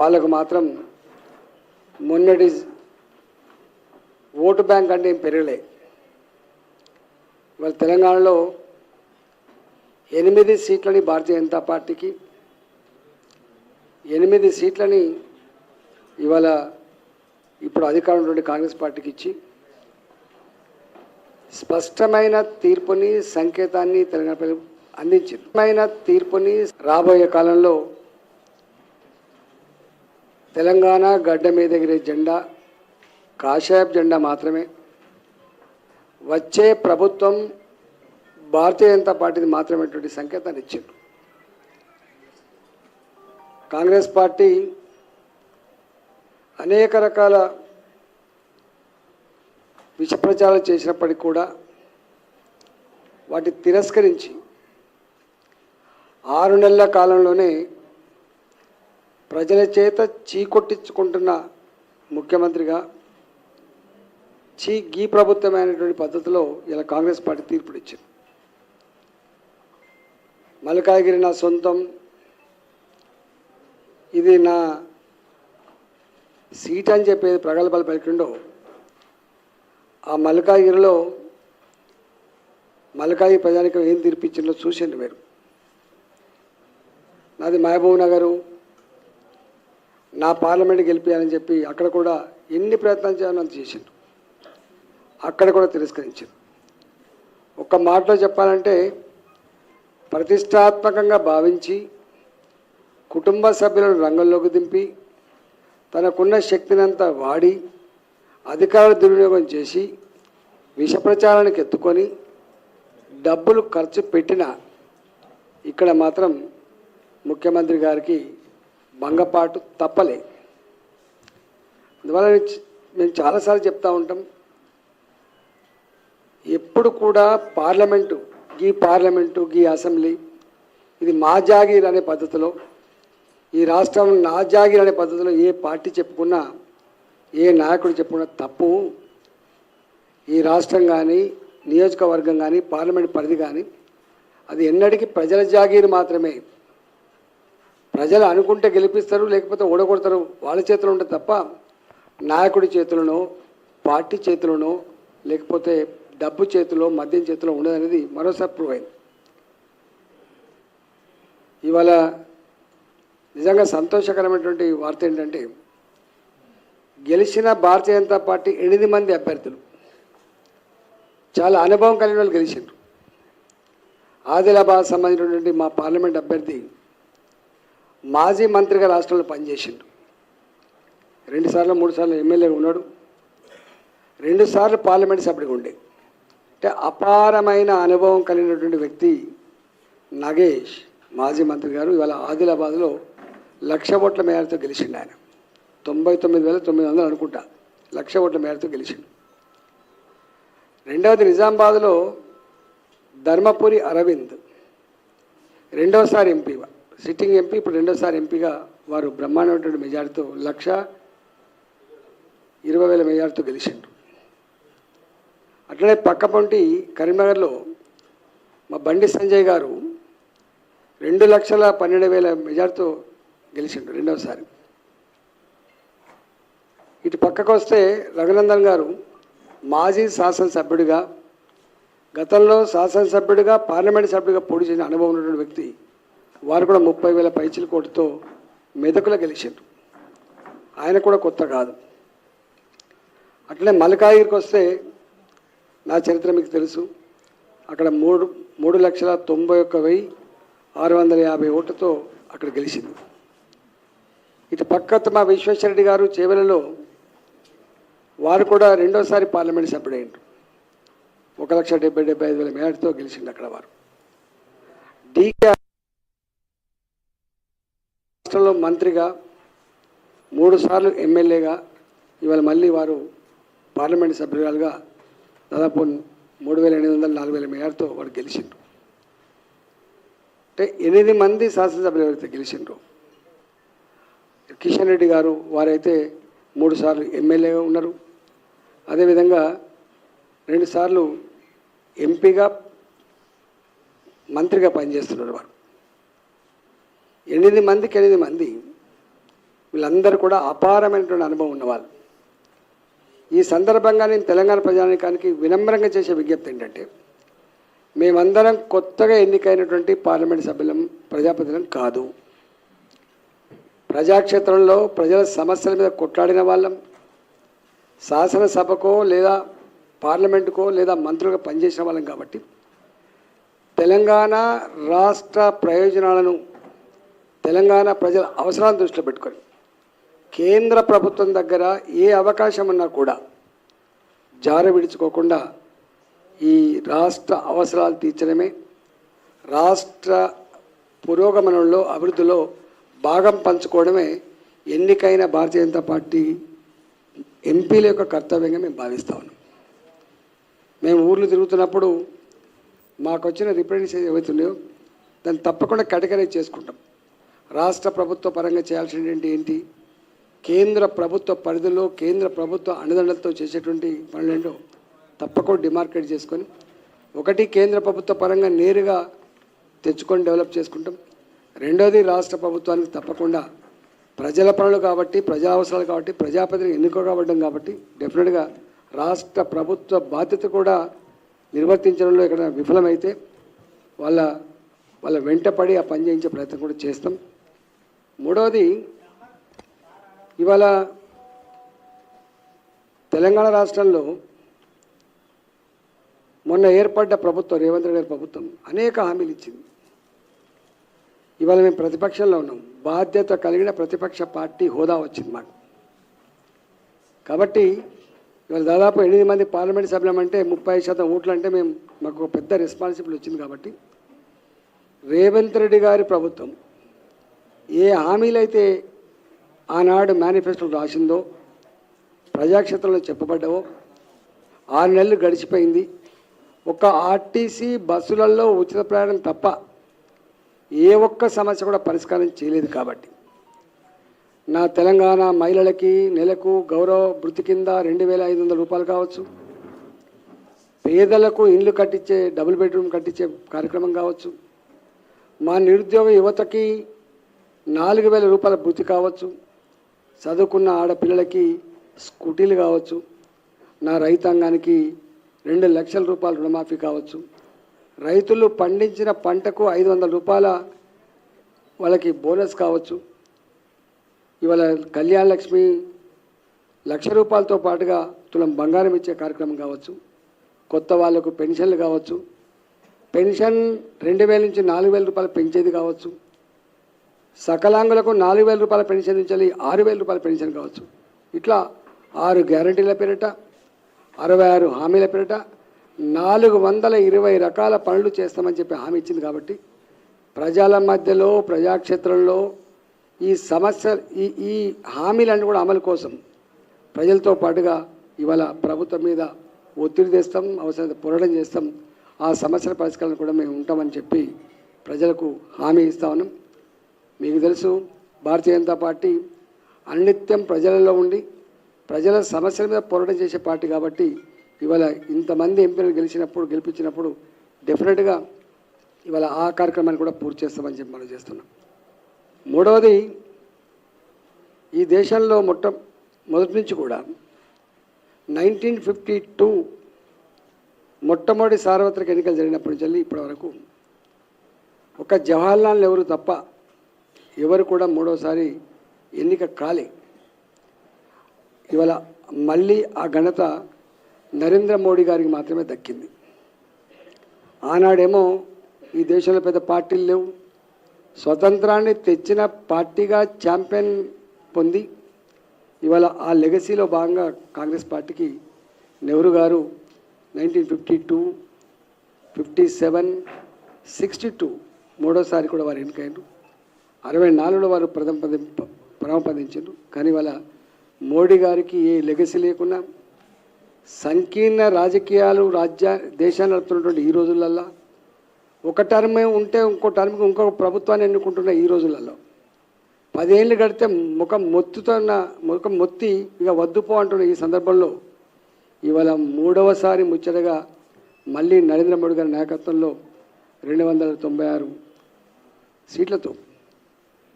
వాళ్ళకు మాత్రం మొన్నటి ఓటు బ్యాంక్ అంటే ఏం పెరగలే. ఇవాళ తెలంగాణలో ఎనిమిది సీట్లని భారతీయ జనతా పార్టీకి ఎనిమిది సీట్లని ఇవాళ ఇప్పుడు అధికారంలో నుండి కాంగ్రెస్ పార్టీకి ఇచ్చి స్పష్టమైన తీర్పుని సంకేతాన్ని తెలంగాణ ప్రజలు అందించింది. స్పష్టమైన తీర్పుని రాబోయే కాలంలో తెలంగాణ గడ్డ మీద ఎగిరే జెండా కాషాయపు జెండా మాత్రమే. వచ్చే ప్రభుత్వం భారతీయ జనతా పార్టీది మాత్రమేటువంటి సంకేతాన్ని ఇచ్చింది కాంగ్రెస్ పార్టీ అనేక రకాల విషప్రచారాలు చేసినప్పటికీ కూడా వాటి తిరస్కరించి ఆరు నెలల కాలంలోనే ప్రజల చేత చీకొట్టించుకుంటున్న ముఖ్యమంత్రిగా చీ గీ ప్రభుత్వమైనటువంటి పద్ధతిలో ఇలా కాంగ్రెస్ పార్టీ తీర్పుడు ఇచ్చింది మల్కాగిరి నా సొంతం ఇది నా సీట్ అని చెప్పేది ప్రగల్భాలు పలికిండో ఆ మల్కాగిరిలో మల్కాయి ప్రజానికం ఏం తీర్పిచ్చిందో చూసిండు మీరు నాది మహబూబ్ నగరు నా పార్లమెంట్ గెలిపియాలని చెప్పి అక్కడ కూడా ఎన్ని ప్రయత్నాలు చేయాలని అంత చేసిండు. అక్కడ కూడా తిరస్కరించారు ఒక్క మాటలో చెప్పాలంటే ప్రతిష్టాత్మకంగా భావించి కుటుంబ సభ్యులను రంగంలోకి దింపి తనకున్న శక్తినంతా వాడి అధికార దుర్వినియోగం చేసి విష ప్రచారానికి ఎత్తుకొని డబ్బులు ఖర్చు పెట్టిన ఇక్కడ మాత్రం ముఖ్యమంత్రి గారికి భంగపాటు తప్పలే. అందువల్ల మేము చాలాసార్లు చెప్తా ఉంటాం. ఎప్పుడు కూడా పార్లమెంటు గీ పార్లమెంటు గీ అసెంబ్లీ ఇది మా జాగీర్ అనే పద్ధతిలో ఈ రాష్ట్రం నా జాగీర్ అనే పద్ధతిలో ఏ పార్టీ చెప్పుకున్నా ఏ నాయకుడు చెప్పుకున్నా తప్పు. ఈ రాష్ట్రం కానీ నియోజకవర్గం కానీ పార్లమెంట్ పరిధి కానీ అది ఎన్నటికీ ప్రజల జాగీర్ మాత్రమే. ప్రజలు అనుకుంటే గెలిపిస్తారు లేకపోతే ఓడగొడతారు. వాళ్ళ చేతిలో ఉంటుంది తప్ప నాయకుడి చేతులను పార్టీ చేతులను లేకపోతే డబ్బు చేతిలో మద్యం చేతిలో ఉండదనేది మరోసారి ప్రూవ్ అయింది. ఇవాళ నిజంగా సంతోషకరమైనటువంటి వార్త ఏంటంటే గెలిచిన భారతీయ జనతా పార్టీ ఎనిమిది మంది అభ్యర్థులు. చాలా అనుభవం కలిగిన వాళ్ళు గెలిచిండ్రు. ఆదిలాబాద్ సంబంధించినటువంటి మా పార్లమెంట్ అభ్యర్థి మాజీ మంత్రిగా రాష్ట్రంలో పనిచేసిండు. రెండుసార్లు మూడు సార్లు ఎమ్మెల్యేగా ఉన్నాడు. రెండుసార్లు పార్లమెంట్ సభ్యుడిగా ఉండే. అంటే అపారమైన అనుభవం కలిగినటువంటి వ్యక్తి నగేష్ మాజీ మంత్రి గారు. ఇవాళ ఆదిలాబాద్లో లక్ష ఓట్ల మేరతో గెలిచిండు ఆయన. తొంభై తొమ్మిది వేల తొమ్మిది వందలు అనుకుంటా. లక్ష ఓట్ల మేరతో గెలిచిండు. రెండవది నిజామాబాద్లో ధర్మపురి అరవింద్. రెండవసారి ఎంపీ సిట్టింగ్ ఎంపీ ఇప్పుడు రెండోసారి ఎంపీగా వారు బ్రహ్మాండమైనటువంటి మెజార్టీతో లక్ష ఇరవై వేల మెజార్టీతో గెలిచిండ్రు. అట్లనే పక్కపొంటి కరీంనగర్లో మా బండి సంజయ్ గారు రెండు లక్షల పన్నెండు వేల మెజార్టీతో గెలిచిండు రెండవసారి ఇటు పక్కకు వస్తే రఘునందన్ గారు మాజీ శాసనసభ్యుడిగా గతంలో శాసనసభ్యుడిగా పార్లమెంట్ సభ్యుడిగా పోటీ చేసిన అనుభవం ఉన్నటువంటి వ్యక్తి వారు కూడా ముప్పై వేల పైచిల కోటితో మెదకుల గెలిచిండ్రు. ఆయన కూడా కొత్త కాదు. అట్లనే మల్కాగిరికి వస్తే నా చరిత్ర మీకు తెలుసు. అక్కడ మూడు మూడు లక్షల తొంభై ఒక్క వెయ్యి ఆరు వందల యాభై ఓట్లతో అక్కడ గెలిచింది ఇటు పక్క మా విశ్వేశ్వరరెడ్డి గారు చేవెలలో వారు కూడా రెండోసారి పార్లమెంట్ సభ్యుడైండ్రు ఒక లక్ష డెబ్బై డెబ్బై ఐదు వేల మేరతో గెలిచిండు అక్కడ వారు. డీకే రాష్ట్రంలో మంత్రిగా మూడు సార్లు ఎమ్మెల్యేగా ఇవాళ మళ్ళీ వారు పార్లమెంట్ సభ్యురాలుగా దాదాపు మూడు వేల ఎనిమిది వందల నాలుగు వేల మేయర్తో వారు గెలిచిండ్రు. అంటే ఎనిమిది మంది శాసనసభ్యులు ఎవరైతే గెలిచిండ్రు కిషన్ రెడ్డి గారు వారైతే మూడు సార్లు ఎమ్మెల్యేగా ఉన్నారు. అదేవిధంగా రెండుసార్లు ఎంపీగా మంత్రిగా పనిచేస్తున్నారు వారు. ఎనిమిది మందికి ఎనిమిది మంది. వీళ్ళందరూ కూడా అపారమైనటువంటి అనుభవం ఉన్నవాళ్ళు. ఈ సందర్భంగా నేను తెలంగాణ ప్రజానికానికి వినమ్రంగా చేసే విజ్ఞప్తి ఏంటంటే మేమందరం కొత్తగా ఎన్నికైనటువంటి పార్లమెంట్ సభ్యులం ప్రజాప్రతినిధులం కాదు. ప్రజాక్షేత్రంలో ప్రజల సమస్యల మీద కొట్లాడిన వాళ్ళం. శాసనసభకో లేదా పార్లమెంటుకో లేదా మంత్రులుగా పనిచేసిన వాళ్ళం కాబట్టి తెలంగాణ రాష్ట్ర ప్రయోజనాలను తెలంగాణ ప్రజల అవసరాలను దృష్టిలో పెట్టుకొని కేంద్ర ప్రభుత్వం దగ్గర ఏ అవకాశం ఉన్నా కూడా జార విడుచుకోకుండా ఈ రాష్ట్ర అవసరాలు తీర్చడమే రాష్ట్ర పురోగమనంలో అభివృద్ధిలో భాగం పంచుకోవడమే ఎన్నికైన భారతీయ జనతా పార్టీ ఎంపీల యొక్క కర్తవ్యంగా మేము భావిస్తా ఉన్నాం. మేము ఊర్లు తిరుగుతున్నప్పుడు మాకు వచ్చిన రిప్రజెంటేషన్ ఏవైతున్నాయో దాన్ని తప్పకుండా కేటగరైజ్ చేసుకుంటాం. రాష్ట్ర ప్రభుత్వ పరంగా చేయాల్సినటువంటి ఏంటి? కేంద్ర ప్రభుత్వ పరిధిలో కేంద్ర ప్రభుత్వ అండదండలతో చేసేటువంటి పనులేంటో తప్పకుండా డిమార్కెట్ చేసుకొని ఒకటి కేంద్ర ప్రభుత్వ పరంగా నేరుగా తెచ్చుకొని డెవలప్ చేసుకుంటాం. రెండోది రాష్ట్ర ప్రభుత్వానికి తప్పకుండా ప్రజల పనులు కాబట్టి ప్రజా అవసరాలు కాబట్టి ప్రజాప్రతినిధి ఎన్నుకోబడ్డం కాబట్టి డెఫినెట్గా రాష్ట్ర ప్రభుత్వ బాధ్యత కూడా నిర్వర్తించడంలో ఇక్కడ విఫలమైతే వాళ్ళ వాళ్ళ వెంటపడి ఆ పని చేయించే ప్రయత్నం కూడా చేస్తాం. మూడవది ఇవాళ తెలంగాణ రాష్ట్రంలో మొన్న ఏర్పడ్డ ప్రభుత్వం రేవంత్ రెడ్డి గారి ప్రభుత్వం అనేక హామీలు ఇచ్చింది. ఇవాళ మేము ప్రతిపక్షంలో ఉన్నాం. బాధ్యత కలిగిన ప్రతిపక్ష పార్టీ హోదా వచ్చింది మాకు. కాబట్టి ఇవాళ దాదాపు ఎనిమిది మంది పార్లమెంట్ సభ్యులం అంటే ముప్పై శాతం ఓట్లు అంటే మేము మాకు పెద్ద రెస్పాన్సిబిలిటీ వచ్చింది కాబట్టి రేవంత్ రెడ్డి గారి ప్రభుత్వం ఏ హామీలైతే ఆనాడు మేనిఫెస్టోలో రాసిందో ప్రజాక్షేత్రంలో చెప్పబడ్డావో ఆరు నెలలు గడిచిపోయింది. ఒక ఆర్టీసీ బస్సులలో ఉచిత ప్రయాణం తప్ప ఏ ఒక్క సమస్య కూడా పరిష్కారం చేయలేదు కాబట్టి. నా తెలంగాణ మహిళలకి నెలకు గౌరవ వృత్తి కింద రెండు వేల ఐదు వందల రూపాయలు కావచ్చు. పేదలకు ఇండ్లు కట్టించే డబుల్ బెడ్రూమ్ కట్టించే కార్యక్రమం కావచ్చు. మా నిరుద్యోగ యువతకి నాలుగు వేల రూపాయల భృతి కావచ్చు చదువుకున్న ఆడపిల్లలకి స్కూటీలు కావచ్చు నా రైతాంగానికి రెండు లక్షల రూపాయల రుణమాఫీ కావచ్చు. రైతులు పండించిన పంటకు ఐదు వందల రూపాయల వాళ్ళకి బోనస్ కావచ్చు. ఇవాళ కళ్యాణ లక్ష్మి లక్ష రూపాయలతో పాటుగా తులం బంగారం ఇచ్చే కార్యక్రమం కావచ్చు కొత్త వాళ్ళకు పెన్షన్లు కావచ్చు. పెన్షన్ రెండు వేల నుంచి నాలుగు వేల రూపాయలు పెంచేది కావచ్చు. సకలాంగులకు నాలుగు వేల రూపాయల పెన్షన్ నుంచి ఆరు వేల రూపాయల పెన్షన్ కావచ్చు. ఇట్లా ఆరు గ్యారంటీల పేరిట అరవై ఆరు హామీల పేరిట నాలుగు వందల ఇరవై రకాల పనులు చేస్తామని చెప్పి హామీ ఇచ్చింది కాబట్టి ప్రజల మధ్యలో ప్రజాక్షేత్రంలో ఈ సమస్య ఈ ఈ హామీలన్నీ కూడా అమలు కోసం ప్రజలతో పాటుగా ఇవాళ ప్రభుత్వం మీద ఒత్తిడి తెస్తాం అవసరం పోరాటం చేస్తాం. ఆ సమస్యల పరిష్కారం కూడా మేము ఉంటామని చెప్పి ప్రజలకు హామీ ఇస్తా ఉన్నాం. మీకు తెలుసు భారతీయ జనతా పార్టీ అనిత్యం ప్రజలలో ఉండి ప్రజల సమస్యల మీద పోరాటం చేసే పార్టీ కాబట్టి ఇవాళ ఇంతమంది ఎంపీలు గెలిచినప్పుడు గెలిపించినప్పుడు డెఫినెట్గా ఇవాళ ఆ కార్యక్రమాన్ని కూడా పూర్తి చేస్తామని చెప్పి మనం చేస్తున్నాం. మూడవది ఈ దేశంలో మొట్ట మొదటి నుంచి కూడా నైన్టీన్ ఫిఫ్టీ టూ మొట్టమొదటి సార్వత్రిక ఎన్నికలు జరిగినప్పటి నుంచి ఇప్పటి వరకు ఒక జవహర్లాల్ నెహ్రూ తప్ప ఎవరు కూడా మూడోసారి ఎన్నిక కాలే. ఇవాళ మళ్ళీ ఆ ఘనత నరేంద్ర మోడీ గారికి మాత్రమే దక్కింది. ఆనాడేమో ఈ దేశంలో పెద్ద పార్టీలు లేవు. స్వతంత్రాన్ని తెచ్చిన పార్టీగా ఛాంపియన్ పొంది ఇవాళ ఆ లెగసీలో భాగంగా కాంగ్రెస్ పార్టీకి నెహ్రూ గారు nineteen fifty two fifty seven sixty two మూడోసారి కూడా వారు ఎన్నికైనారు అరవై నాలుగులో వారు ప్రథమ పది కానీ వాళ్ళ మోడీ గారికి ఏ లెగసీ లేకున్నా సంకీర్ణ రాజకీయాలు రాజ్య దేశాన్ని నడుపుతున్నటువంటి ఈ రోజులల్లో ఒక టర్మ్ ఉంటే ఇంకో టర్మ్కి ఇంకొక ప్రభుత్వాన్ని ఎన్నుకుంటున్న ఈ రోజులలో పదేళ్ళు గడితే ముఖం మొత్తుతున్న ముఖం మొత్తి ఇక వద్దుపో అంటున్న ఈ సందర్భంలో ఇవాళ మూడవసారి ముచ్చటగా మళ్ళీ నరేంద్ర మోడీ గారి నాయకత్వంలో రెండు వందల తొంభై ఆరు సీట్లతో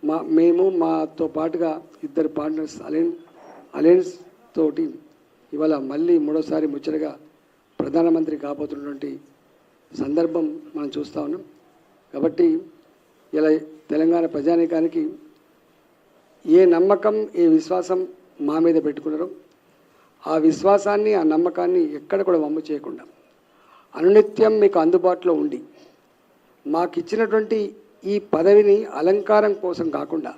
మా మేము మాతో పాటుగా ఇద్దరు పార్ట్నర్స్ అలయన్ అలయన్స్ తోటి ఇవాళ మళ్ళీ మూడోసారి ముచ్చటగా ప్రధానమంత్రి కాబోతున్నటువంటి సందర్భం మనం చూస్తూ ఉన్నాం. కాబట్టి ఇలా తెలంగాణ ప్రజానీకానికి ఏ నమ్మకం ఏ విశ్వాసం మా మీద పెట్టుకున్నారో ఆ విశ్వాసాన్ని ఆ నమ్మకాన్ని ఎక్కడ కూడా వమ్ము చేయకుండా అనునిత్యం మీకు అందుబాటులో ఉండి మాకు ఇచ్చినటువంటి ఈ పదవిని అలంకారం కోసం కాకుండా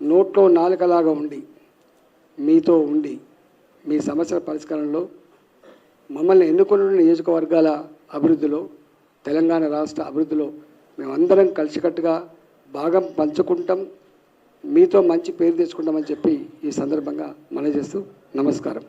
నోట్లో నాలుకలాగా ఉండి మీతో ఉండి మీ సమస్యల పరిష్కారంలో మమ్మల్ని ఎన్నుకున్న నియోజకవర్గాల అభివృద్ధిలో తెలంగాణ రాష్ట్ర అభివృద్ధిలో మేమందరం కలిసికట్టుగా భాగం పంచుకుంటాం. మీతో మంచి పేరు తెచ్చుకుంటామని చెప్పి ఈ సందర్భంగా మనజేస్తూ చేస్తూ నమస్కారం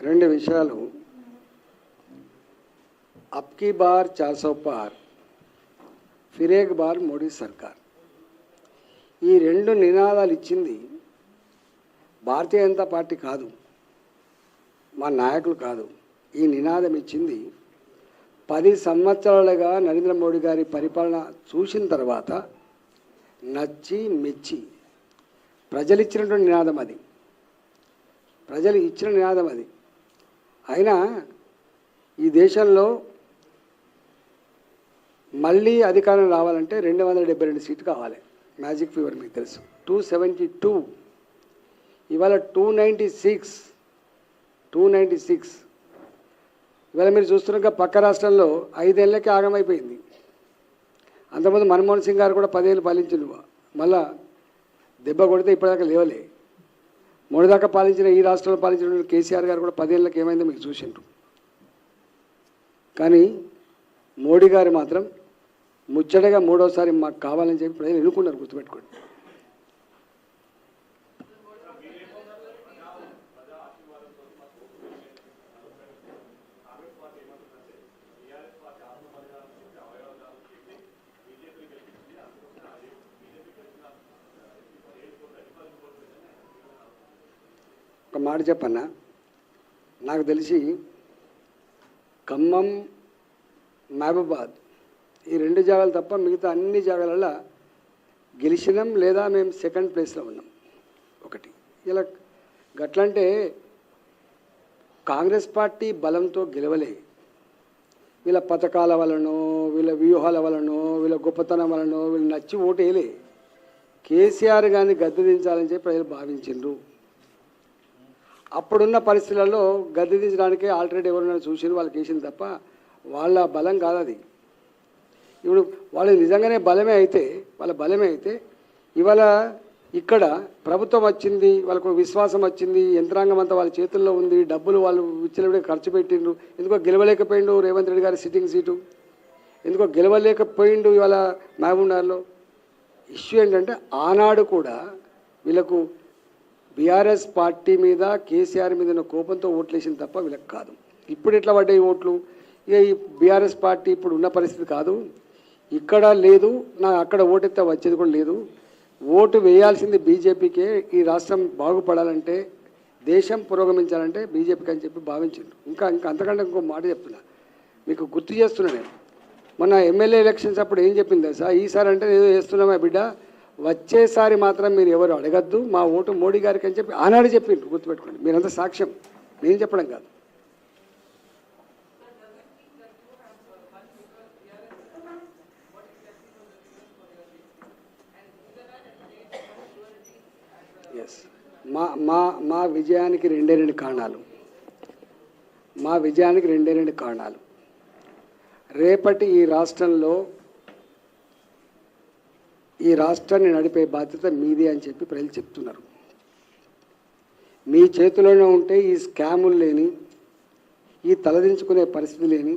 రెండు విషయాలు అప్కీ బార్ చార్సో పార్ ఫిరేక్ బార్ మోడీ సర్కార్. ఈ రెండు నినాదాలు ఇచ్చింది భారతీయ జనతా పార్టీ కాదు మా నాయకులు కాదు. ఈ నినాదం ఇచ్చింది పది సంవత్సరాలుగా నరేంద్ర మోడీ గారి పరిపాలన చూసిన తర్వాత నచ్చి మెచ్చి ప్రజలు ఇచ్చినటువంటి నినాదం అది. ప్రజలు ఇచ్చిన నినాదం అది. అయినా ఈ దేశంలో మళ్ళీ అధికారం రావాలంటే రెండు వందల డెబ్బై రెండు సీట్లు కావాలి. మ్యాజిక్ ఫీవర్ మీకు తెలుసు. Two seventy two. ఇవాళ two ninety six. Two ninety six. ఇవాళ మీరు చూస్తున్నాక పక్క రాష్ట్రంలో ఐదేళ్ళకే ఆగమైపోయింది. అంతకుముందు మన్మోహన్ సింగ్ గారు కూడా పదేళ్ళు పాలించిండు మళ్ళా దెబ్బ కొడితే ఇప్పటిదాకా లేవలే. దాకా పాలించిన ఈ రాష్ట్రంలో పాలించిన కేసీఆర్ గారు కూడా పదేళ్ళకి ఏమైందో మీకు చూసిండ్రు. కానీ మోడీ గారు మాత్రం ముచ్చటగా మూడోసారి మాకు కావాలని చెప్పి ప్రజలు ఎన్నుకున్నారు గుర్తుపెట్టుకోండి. మాట చెప్పన్నా? నాకు తెలిసి ఖమ్మం మహబూబాద్ ఈ రెండు జాగాలు తప్ప మిగతా అన్ని జాగాలలో గెలిచినాం లేదా మేము సెకండ్ ప్లేస్లో ఉన్నాం. ఒకటి. ఇలా గట్లంటే కాంగ్రెస్ పార్టీ బలంతో గెలవలే. వీళ్ళ పథకాల వలనో వీళ్ళ వ్యూహాల వలనో వీళ్ళ గొప్పతనం వలనో వీళ్ళు నచ్చి ఓటేలే కేసీఆర్ గారిని గద్దె దించాలని చెప్పి ప్రజలు భావించిండ్రు. అప్పుడున్న పరిస్థితులలో గద్దె దించడానికి ఆల్టర్నేట్ ఎవరైనా చూసి వాళ్ళకి వేసింది తప్ప వాళ్ళ బలం కాదు అది ఇప్పుడు వాళ్ళు నిజంగానే బలమే అయితే వాళ్ళ బలమే అయితే ఇవాళ ఇక్కడ ప్రభుత్వం వచ్చింది వాళ్ళకు విశ్వాసం వచ్చింది యంత్రాంగం అంతా వాళ్ళ చేతుల్లో ఉంది డబ్బులు వాళ్ళు విచ్చలవిడిగా ఖర్చు పెట్టిండ్రు. ఎందుకో గెలవలేకపోయిండు రేవంత్ రెడ్డి గారి సిట్టింగ్ సీటు? ఎందుకో గెలవలేకపోయిండు ఇవాళ మహబూబ్నగర్లో ఇష్యూ ఏంటంటే ఆనాడు కూడా వీళ్ళకు బీఆర్ఎస్ పార్టీ మీద కేసీఆర్ మీద ఉన్న కోపంతో ఓట్లేసింది తప్ప వీళ్ళకి కాదు. ఇప్పుడు ఎట్లా పడ్డాయి ఓట్లు? ఇక ఈ బీఆర్ఎస్ పార్టీ ఇప్పుడు ఉన్న పరిస్థితి కాదు. ఇక్కడ లేదు నా అక్కడ ఓటెత్తే వచ్చేది కూడా లేదు. ఓటు వేయాల్సింది బీజేపీకే. ఈ రాష్ట్రం బాగుపడాలంటే దేశం పురోగమించాలంటే బీజేపీకి అని చెప్పి భావించిండు ఇంకా ఇంకా అంతకంటే ఇంకో మాట చెప్తున్నా. మీకు గుర్తు చేస్తున్నా నేను. మొన్న ఎమ్మెల్యే ఎలక్షన్స్ అప్పుడు ఏం చెప్పింది సార్ ఈసారి అంటే ఏదో చేస్తున్నామా బిడ్డ. వచ్చేసారి మాత్రం మీరు ఎవరు అడగద్దు. మా ఓటు మోడీ గారికి అని చెప్పి ఆనాడు చెప్పిండ్రు గుర్తుపెట్టుకోండి. మీరంతా సాక్ష్యం. నేను చెప్పడం కాదు. ఎస్ మా మా మా విజయానికి రెండే రెండు కారణాలు. మా విజయానికి రెండే రెండు కారణాలు. రేపటి ఈ రాష్ట్రంలో ఈ రాష్ట్రాన్ని నడిపే బాధ్యత మీదే అని చెప్పి ప్రజలు చెప్తున్నారు. మీ చేతిలోనే ఉంటే ఈ స్కాములు లేని ఈ తలదించుకునే పరిస్థితి లేని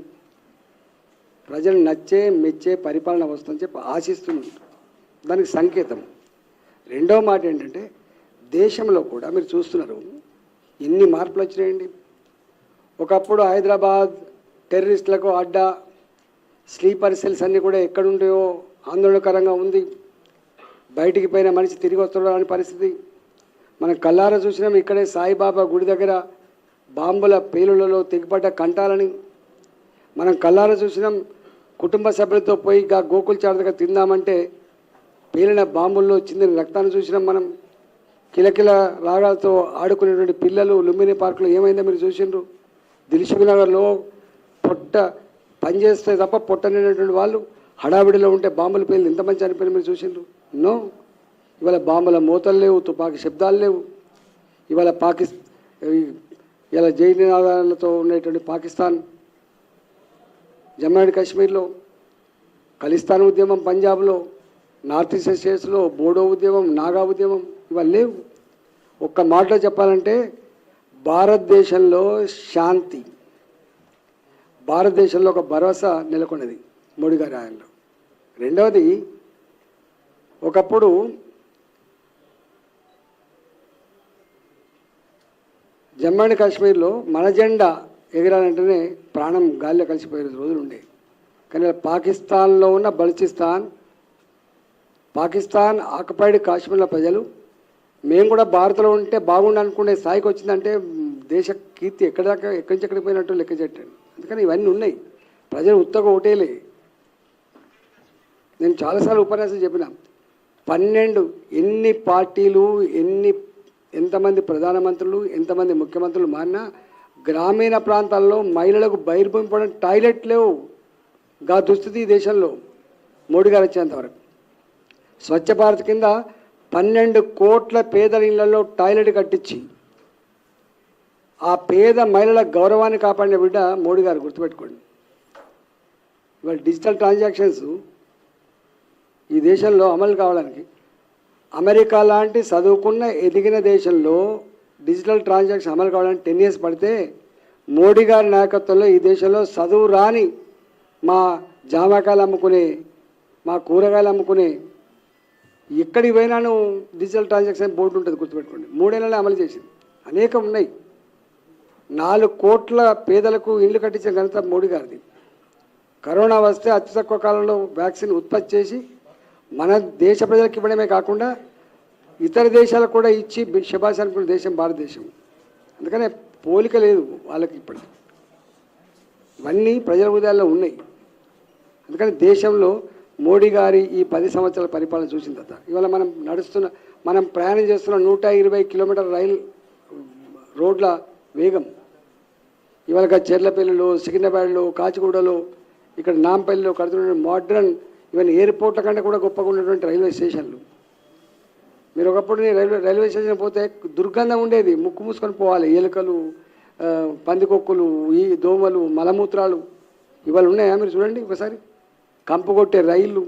ప్రజలు నచ్చే మెచ్చే పరిపాలన వస్తుందని చెప్పి ఆశిస్తున్నారు. దానికి సంకేతం. రెండో మాట ఏంటంటే దేశంలో కూడా మీరు చూస్తున్నారు ఎన్ని మార్పులు వచ్చినాయండి. ఒకప్పుడు హైదరాబాద్ టెర్రరిస్టులకు అడ్డా స్లీపర్ సెల్స్ అన్నీ కూడా ఎక్కడుంటాయో ఆందోళనకరంగా ఉంది. బయటికి పోయిన మనిషి తిరిగి వస్తున్నాడు పరిస్థితి. మనం కల్లారా చూసినాం ఇక్కడే సాయిబాబా గుడి దగ్గర బాంబుల పేలులలో తెగిపడ్డ కంటాలని మనం కల్లార చూసినాం కుటుంబ సభ్యులతో పోయి గా గోకుల్ చాట్ దగ్గర తిందామంటే పేలిన బాంబుల్లో చిందిన రక్తాన్ని చూసినాం మనం. కిలకిల రాగాలతో ఆడుకునేటువంటి పిల్లలు లుంబిని పార్కులో ఏమైందో మీరు చూసిండ్రు. దిల్సుఖ్ నగర్లో పొట్ట పనిచేస్తే తప్ప పొట్ట నిండినటువంటి వాళ్ళు హడావిడిలో ఉంటే బాంబులు పేలి ఇంతమంది చనిపోయిన మీరు చూసిండ్రు. నో. ఇవాళ బాంబుల మూతలు లేవు తుపాకీ శబ్దాలు లేవు. ఇవాళ పాకిస్ ఇలా జై నినాదాలతో ఉండేటువంటి పాకిస్తాన్ జమ్మూ అండ్ కాశ్మీర్లో ఖలిస్తాన్ ఉద్యమం పంజాబ్లో నార్త్ ఈస్ట్ స్టేట్స్లో బోడో ఉద్యమం నాగా ఉద్యమం ఇవాళ లేవు. ఒక్క మాటలో చెప్పాలంటే భారతదేశంలో శాంతి భారతదేశంలో ఒక భరోసా నెలకొన్నది మోడీ గారి ఆయనలో రెండవది ఒకప్పుడు జమ్మూ అండ్ కాశ్మీర్లో మన జెండా ఎగిరాలంటేనే ప్రాణం గాలిలో కలిసిపోయే రోజులు ఉండే. కానీ పాకిస్తాన్లో ఉన్న బలుచిస్తాన్ పాకిస్తాన్ ఆక్యుపైడ్ కాశ్మీర్ల ప్రజలు మేము కూడా భారత్లో ఉంటే బాగుండు అనుకునే స్థాయికి వచ్చిందంటే దేశ కీర్తి ఎక్కడిదాకా ఎక్కడి నుంచి ఎక్కడికి పోయినట్టు లెక్క చెట్టండి అందుకని ఇవన్నీ ఉన్నాయి. ప్రజలు ఉత్తగా ఓటేలే. నేను చాలాసార్లు ఉపన్యాసం చెప్పిన పన్నెండు ఎన్ని పార్టీలు ఎన్ని ఎంతమంది ప్రధానమంత్రులు ఎంతమంది ముఖ్యమంత్రులు మారినా గ్రామీణ ప్రాంతాల్లో మహిళలకు బహిర్భూమిపడిన టాయిలెట్ లేవు. గా దుస్థితి ఈ దేశంలో. మోడీ గారు వచ్చేంత వరకు. స్వచ్ఛ భారత్ కింద పన్నెండు కోట్ల పేదల ఇళ్ళలో టాయిలెట్ కట్టించి ఆ పేద మహిళల గౌరవాన్ని కాపాడిన బిడ్డ మోడీ గారు గుర్తుపెట్టుకోండి. ఇవాళ డిజిటల్ ట్రాన్సాక్షన్స్ ఈ దేశంలో అమలు కావడానికి అమెరికా లాంటి చదువుకున్న ఎదిగిన దేశంలో డిజిటల్ ట్రాన్సాక్షన్ అమలు కావడానికి టెన్ ఇయర్స్ పడితే మోడీ గారి నాయకత్వంలో ఈ దేశంలో చదువు రాని మా జామకాయలు అమ్ముకునే మా కూరగాయలు అమ్ముకునే ఎక్కడికి పోయినాను డిజిటల్ ట్రాన్సాక్షన్ బోర్డు ఉంటుంది గుర్తుపెట్టుకోండి. మూడేళ్ళలో అమలు చేసింది. అనేకం ఉన్నాయి. నాలుగు కోట్ల పేదలకు ఇల్లు కట్టించిన ఘనత మోడీ గారిది. కరోనా వస్తే అతి తక్కువ కాలంలో వ్యాక్సిన్ ఉత్పత్తి చేసి మన దేశ ప్రజలకు ఇవ్వడమే కాకుండా ఇతర దేశాలకు కూడా ఇచ్చి బి- అనుకున్న దేశం భారతదేశం. అందుకనే పోలిక లేదు వాళ్ళకి ఇప్పుడు ఇవన్నీ ప్రజల హృదయాల్లో ఉన్నాయి. అందుకని దేశంలో మోడీ గారి ఈ పది సంవత్సరాల పరిపాలన చూసిన తర్వాత ఇవాళ మనం నడుస్తున్న మనం ప్రయాణం చేస్తున్న నూట ఇరవై కిలోమీటర్ రైల్ రోడ్ల వేగం. ఇవాళ చెర్లపల్లిలో సికింద్రాబాద్లో కాచిగూడలో ఇక్కడ నాంపల్లిలో కడుతున్న మోడ్రన్ ఇవన్నీ ఎయిర్పోర్ట్ల కంటే కూడా గొప్పగా ఉన్నటువంటి రైల్వే స్టేషన్లు. మీరు ఒకప్పుడు రైల్వే రైల్వే స్టేషన్ పోతే దుర్గంధం ఉండేది. ముక్కు మూసుకొని పోవాలి. ఎలుకలు పందికొక్కులు ఈ దోమలు మలమూత్రాలు ఇవాళ ఉన్నాయా మీరు చూడండి ఒకసారి. కంపు కొట్టే రైళ్ళు.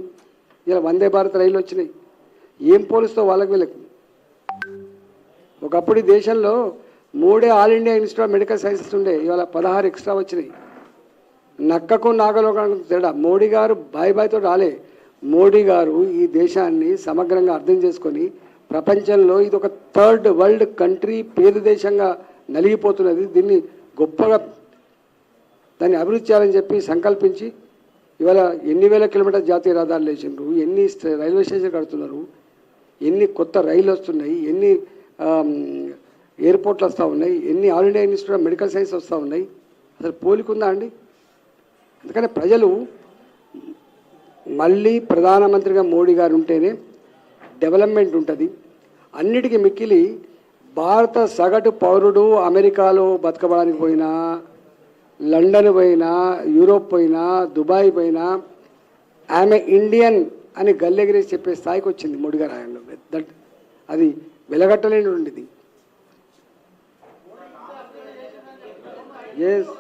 ఇలా వందే భారత్ రైళ్ళు వచ్చినాయి. ఏం పోలుస్తో వాళ్ళకి వీళ్ళకి? ఒకప్పుడు ఈ దేశంలో మూడే All India Institute of Medical Sciences ఉండే. ఇవాళ పదహారు ఎక్స్ట్రా వచ్చినాయి. నక్కకు నాగలోకానికి తేడా. మోడీ గారు బాయ్ బాయ్తో రాలే. మోడీ గారు ఈ దేశాన్ని సమగ్రంగా అర్థం చేసుకొని ప్రపంచంలో ఇది ఒక థర్డ్ వరల్డ్ కంట్రీ పేద దేశంగా నలిగిపోతున్నది. దీన్ని గొప్పగా దాన్ని అభివృద్ధి చేయాలని చెప్పి సంకల్పించి ఇవాళ ఎన్ని వేల కిలోమీటర్ జాతీయ రహదారులు వేసిండ్రు ఎన్ని రైల్వే స్టేషన్ కడుతున్నారు ఎన్ని కొత్త రైళ్ళు వస్తున్నాయి ఎన్ని ఎయిర్పోర్ట్లు వస్తూ ఉన్నాయి ఎన్ని All India Institute of Medical Science వస్తూ ఉన్నాయి. అసలు పోలికుందా అండి? అందుకని ప్రజలు మళ్ళీ ప్రధానమంత్రిగా మోడీ గారు ఉంటేనే డెవలప్మెంట్ ఉంటుంది. అన్నిటికీ మిక్కిలి భారత సగటు పౌరుడు అమెరికాలో బతకబడానికి పోయినా లండన్ పోయినా యూరోప్ పోయినా దుబాయ్ పోయినా ఆమె ఇండియన్ అని గల్లెగిరేసి చెప్పే స్థాయికి వచ్చింది మోడీ గారు ఆయనలో. దట్ అది వెలగట్టలేనిది. ఎస్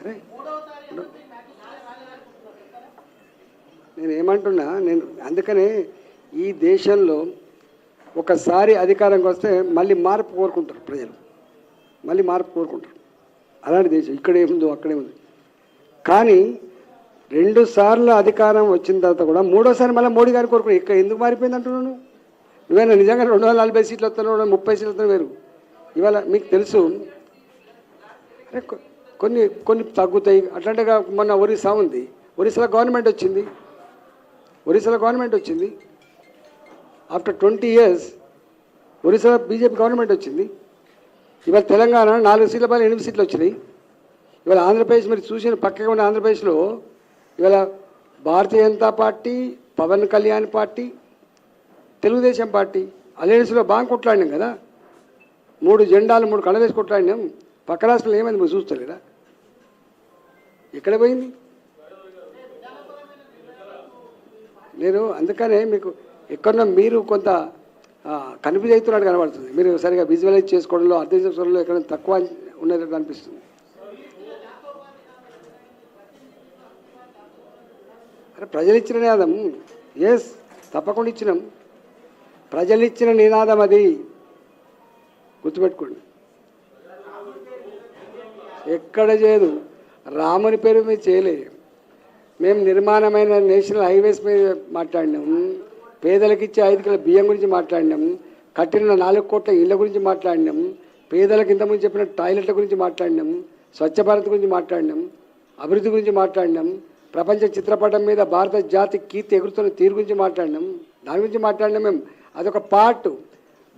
అరే నేను ఏమంటున్నా నేను అందుకనే ఈ దేశంలో ఒకసారి అధికారంకి వస్తే మళ్ళీ మార్పు కోరుకుంటారు ప్రజలు. మళ్ళీ మార్పు కోరుకుంటారు. అలాంటి దేశం ఇక్కడే ఉందో అక్కడే ఉంది. కానీ రెండు సార్లు అధికారం వచ్చిన తర్వాత కూడా మూడోసారి మళ్ళీ మోడీ గారిని కోరుకున్నాను ఇక్కడ ఎందుకు మారిపోయింది అంటున్నాను నువ్వైనా నిజంగా రెండు వందల నలభై సీట్లు వస్తున్నావు ముప్పై సీట్లు వస్తున్నావు వేరు. ఇవాళ మీకు తెలుసు అరే కొన్ని కొన్ని తగ్గుతాయి. అట్లాంటిగా మొన్న ఒరిస్సా ఉంది. ఒరిస్సాలో గవర్నమెంట్ వచ్చింది. ఒరిస్సాలో గవర్నమెంట్ వచ్చింది. ఆఫ్టర్ ట్వంటీ ఇయర్స్ ఒరిస్సాలో బీజేపీ గవర్నమెంట్ వచ్చింది. ఇవాళ తెలంగాణ నాలుగు సీట్ల పైన ఎనిమిది సీట్లు వచ్చినాయి. ఇవాళ ఆంధ్రప్రదేశ్ మీరు చూసిన పక్కగా ఉన్న ఆంధ్రప్రదేశ్లో ఇవాళ Bharatiya Janata party Pawan Kalyan party Telugu Desam party అలయన్స్లో బాగా కొట్లాడినాం కదా. మూడు జెండాలు మూడు కళవేసి కొట్లాడినాం. పక్క రాష్ట్రంలో ఏమైంది మీరు చూస్తలేరా? ఎక్కడ పోయింది? నేను అందుకనే మీకు ఎక్కడన్నా మీరు కొంత కన్ఫ్యూజ్ అవుతున్నట్టు కనబడుతుంది. మీరు సరిగా విజువలైజ్ చేసుకోవడంలో అర్థం చేసుకోవడంలో ఎక్కడ తక్కువ ఉన్నట్టు అనిపిస్తుంది. అరే ప్రజలు ఇచ్చిన నినాదం. ఎస్ తప్పకుండా ఇచ్చినాం. ప్రజలు ఇచ్చిన నినాదం అది. గుర్తుపెట్టుకోండి. ఎక్కడ చేయదు. రాముని పేరు మీద చేయలే. మేము నిర్మాణమైన నేషనల్ హైవేస్ మీద మాట్లాడినాం. పేదలకు ఇచ్చే ఐదు కిలో బియ్యం గురించి మాట్లాడినాం. కట్టిన నాలుగు కోట్ల ఇళ్ళ గురించి మాట్లాడినాం. పేదలకు ఇంతకుముందు చెప్పిన టాయిలెట్ల గురించి మాట్లాడినాం. స్వచ్ఛ భారత్ గురించి మాట్లాడినాం. అభివృద్ధి గురించి మాట్లాడినాం. ప్రపంచ చిత్రపటం మీద భారత జాతి కీర్తి ఎగురుతున్న తీరు గురించి మాట్లాడినాం. దాని గురించి మాట్లాడినాం మేము. అదొక పార్ట్.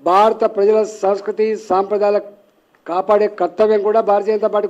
భారత ప్రజల సంస్కృతి సాంప్రదాయాల కాపాడే కర్తవ్యం కూడా భారతీయ జనతా పార్టీ